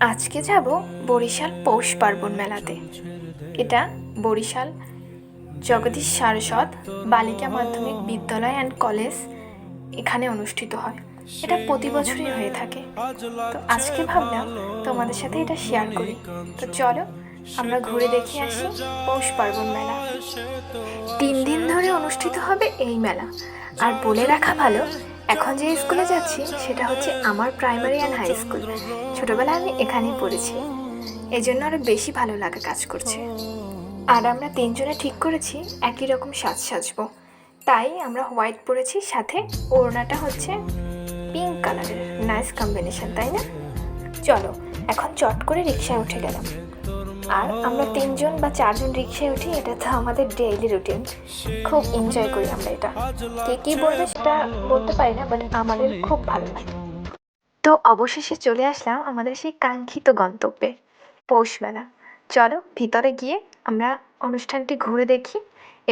আজকে যাব বরিশাল পৌষ পার্বণ মেলাতে। এটা বরিশাল জগদীশ সারস্বত বালিকা মাধ্যমিক বিদ্যালয় অ্যান্ড কলেজ এখানে অনুষ্ঠিত হয়। এটা প্রতি বছরই হয়ে থাকে। তো আজকে ভাবলাম তোমাদের সাথে এটা শেয়ার করি। তো চলো আমরা ঘুরে দেখে আসি পৌষ পার্বণ মেলা। তিন দিন ধরে অনুষ্ঠিত হবে এই মেলা। আর বলে রাখা ভালো এখন যে স্কুলে যাচ্ছি, সেটা হচ্ছে আমার প্রাইমারি অ্যান্ড হাই স্কুল ছোটবেলায় আমি এখানেই পড়েছি। এই জন্য আরও বেশি ভালো লাগা কাজ করছে। আর আমরা তিনজনে ঠিক করেছি, একই রকম সাজ সাজবো। তাই আমরা হোয়াইট পরেছি, সাথে ওড়নাটা হচ্ছে পিঙ্ক কালারের নাইস কম্বিনেশন তাই না? চলো, এখন চট করে রিক্সায় উঠে গেলাম। আর আমরা তিনজন বা চারজন রিক্সায় উঠি, এটা তো আমাদের ডেইলি রুটিন খুব এনজয় করি আমরা এটা। কে কী বলবে সেটা বলতে পারি না বাট আমাদের খুব ভালো লাগে। তো অবশেষে চলে আসলাম আমাদের সেই কাঙ্ক্ষিত গন্তব্যে, পৌষ মেলা। চলো ভিতরে গিয়ে আমরা অনুষ্ঠানটি ঘুরে দেখি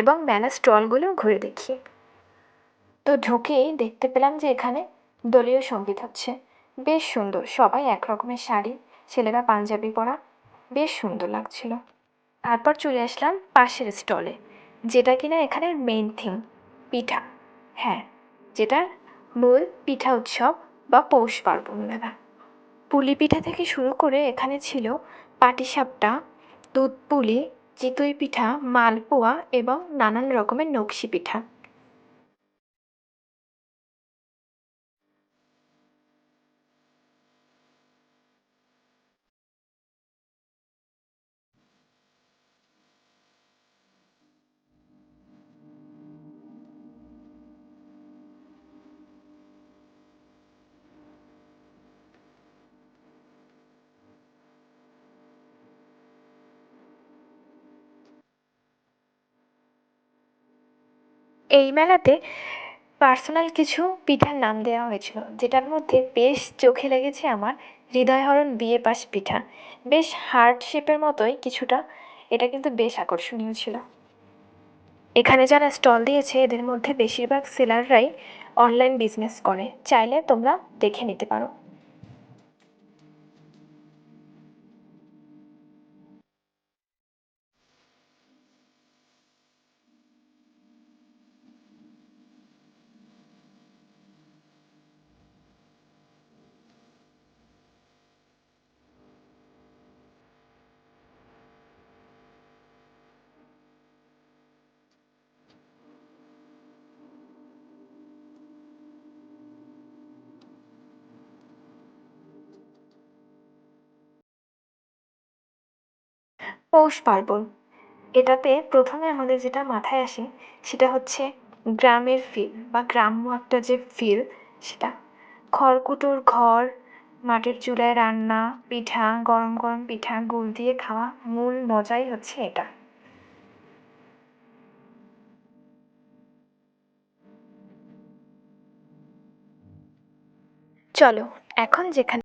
এবং মেলা স্টলগুলো ঘুরে দেখি। তো ঢুকেই দেখতে পেলাম যে এখানে দলীয় সংগীত হচ্ছে। বেশ সুন্দর, সবাই এক রকমের শাড়ি, ছেলেরা পাঞ্জাবি পরা বেশ সুন্দর লাগছিল। তারপর চলে আসলাম পাশের স্টলে যেটা কিনা এখানের মেইন থিম পিঠা। হ্যাঁ যেটা মূল পিঠা উৎসব বা পৌষ পার্বণ মেলা পুলি পিঠা থেকে শুরু করে এখানে ছিল পাটিসাপটা, দুধ পুলি, চিতই পিঠা, মালপোয়া এবং নানান রকমের নকশি পিঠা। এই মেলাতে পার্সোনাল কিছু পিঠার নাম দেওয়া হয়েছিল, যেটার মধ্যে বেশ চোখে লেগেছে আমার হৃদয়হরণ বিয়ে পাশ পিঠা। বেশ হার্ট শেপের মতোই কিছুটা, এটা কিন্তু বেশ আকর্ষণীয় ছিল। এখানে যারা স্টল দিয়েছে, এদের মধ্যে বেশিরভাগ সেলাররাই অনলাইন বিজনেস করে। চাইলে তোমরা দেখে নিতে পারো। পৌষ পার্বণ। এটাতে প্রথমে আমাদের যেটা মাথায় আসে, সেটা হচ্ছে গ্রামের ফিল বা গ্রাম্য একটা যে ফিল সেটা। খড়কুটোর ঘর, মাটির চুলায় রান্না, পিঠা, গরম গরম পিঠা, গুড় দিয়ে খাওয়া মূল মজাই হচ্ছে এটা। চলো, এখন যেখানে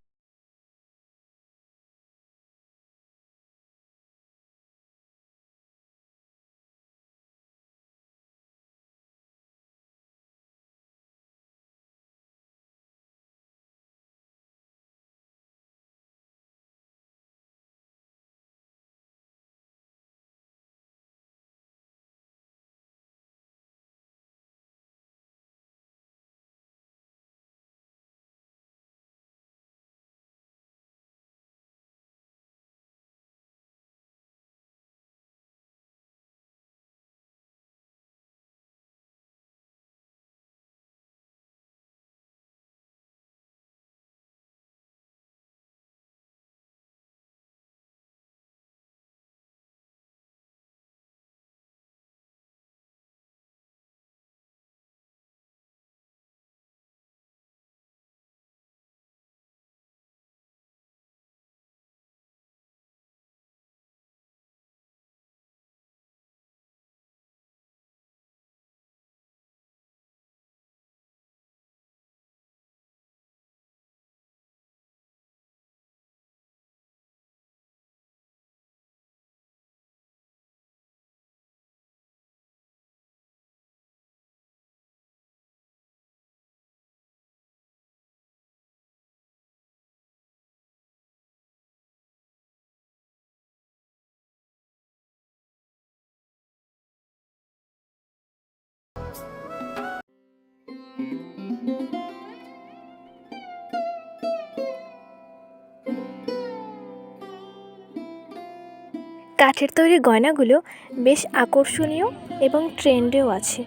কাঠের তৈরি গয়নাগুলো বেশ আকর্ষণীয় এবং ট্রেন্ডেও আছে।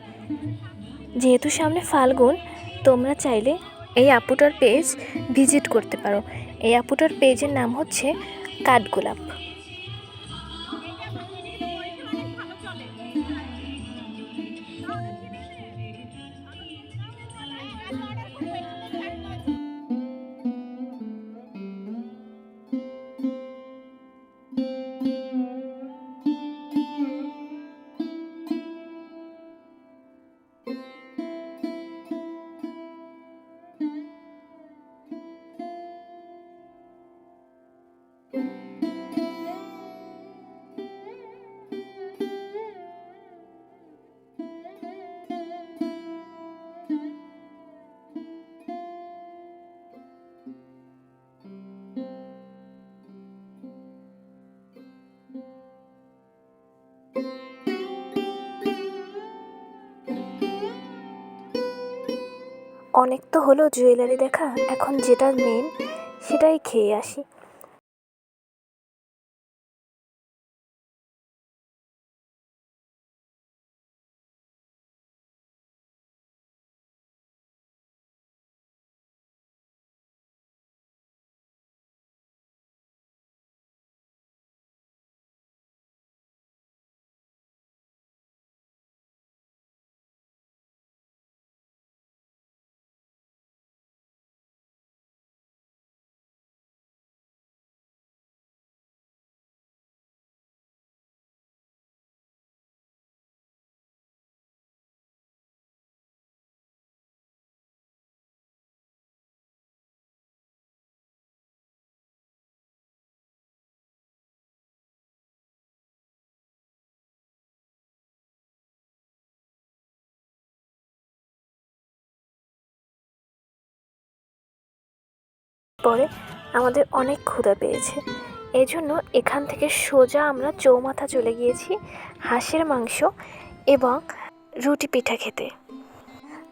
যেহেতু সামনে ফাল্গুন, তোমরা চাইলে এই আপুটার পেজ ভিজিট করতে পারো। এই আপুটার পেজের নাম হচ্ছে কাঠগোলাপ। অনেক তো হলো জুয়েলারি দেখা এখন যেটা মেন সেটাই খেয়ে আসি। পরে আমাদের অনেক ক্ষুধা পেয়েছে। এই জন্য এখান থেকে সোজা আমরা চৌমাথা চলে গিয়েছি হাঁসের মাংস এবং রুটি পিঠা খেতে।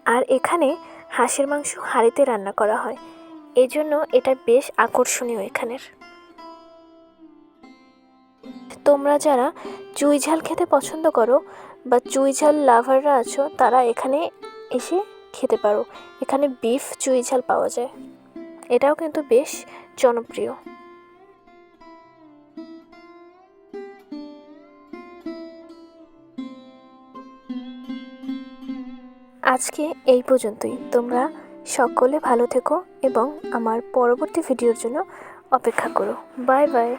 আর এখানে হাঁসের মাংস হাঁড়িতে রান্না করা হয়। এজন্য এটা বেশ আকর্ষণীয় এখানের। তোমরা যারা চুই ঝাল খেতে পছন্দ করো বা চুই ঝাল লাভাররা আছো, তারা এখানে এসে খেতে পারো। এখানে বিফ চুই ঝাল পাওয়া যায়। এটাও কিন্তু বেশ জনপ্রিয়। আজকে এই পর্যন্তই। তোমরা সকলে ভালো থেকো এবং আমার পরবর্তী ভিডিওর জন্য অপেক্ষা করো। Bye bye.